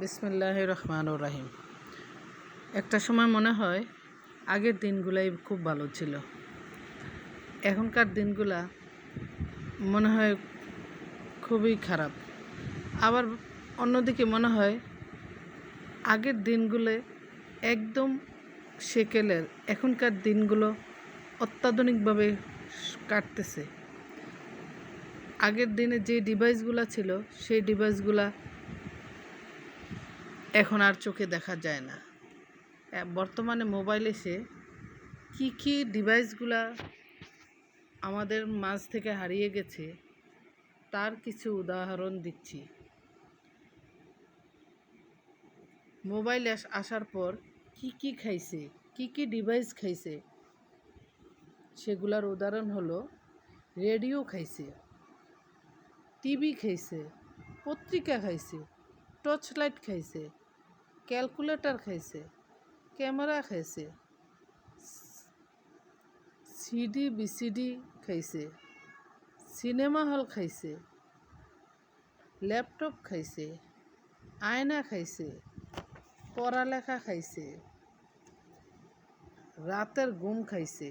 বিসমিল্লাহ রহমান রাহিম। একটা সময় মনে হয় আগের দিনগুলাই খুব ভালো ছিল। এখনকার দিনগুলা মনে হয় খুবই খারাপ। আবার অন্যদিকে মনে হয় আগের দিনগুলো একদম সেকেলের। এখনকার দিনগুলো অত্যাধুনিকভাবে কাটতেছে। আগের দিনে যে ডিভাইসগুলো ছিল, সেই ডিভাইসগুলা এখন আর চোখে দেখা যায় না। বর্তমানে মোবাইল এসে কি কি ডিভাইসগুলা আমাদের মাঝ থেকে হারিয়ে গেছে, তার কিছু উদাহরণ দিচ্ছি। মোবাইল আস- আসার পর কি কি খাইছে, কি কি ডিভাইস খাইছে, সেগুলার উদাহরণ হলো রেডিও খাইছে টিভি খাইছে, পত্রিকা খাইছে টর্চ লাইট খাইছে ক্যালকুলেটর খাইছে, ক্যামেরা খাইছে সিডি বিসিডি খাইছে, সিনেমা হল খাইছে, ল্যাপটপ খাইছে, আয়না খাইছে, পড়ালেখা খাইছে, রাতের ঘুম খাইছে,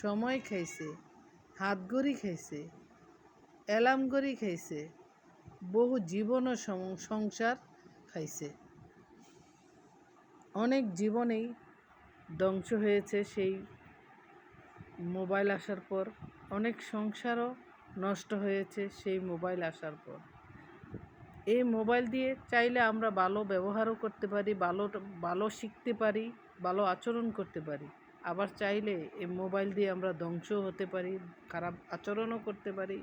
সময় খাইছে হাত হাতগড়ি খাইছে, অ্যালার্ম গড়ি খাইছে, বহু জীবন সংসার খাইছে। অনেক জীবনেই ধ্বংস হয়েছে সেই মোবাইল আসার পর। অনেক সংসারও নষ্ট হয়েছে সেই মোবাইল আসার পর। এই মোবাইল দিয়ে চাইলে আমরা ভালো ব্যবহারও করতে পারি, ভালো ভালো শিখতে পারি, ভালো আচরণ করতে পারি। আবার চাইলে এই মোবাইল দিয়ে আমরা ধ্বংসও হতে পারি, খারাপ আচরণও করতে পারি,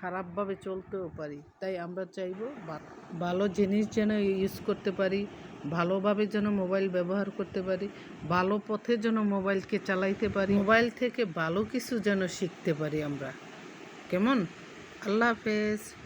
খারাপভাবে চলতেও পারি। তাই আমরা চাইব ভালো জিনিস যেন ইউজ করতে পারি ভালোভাবে যেন মোবাইল ব্যবহার করতে পারি, ভালো পথে যেন মোবাইলকে চালাইতে পারি, মোবাইল থেকে ভালো কিছু যেন শিখতে পারি আমরা। কেমন? আল্লাহ হাফেজ।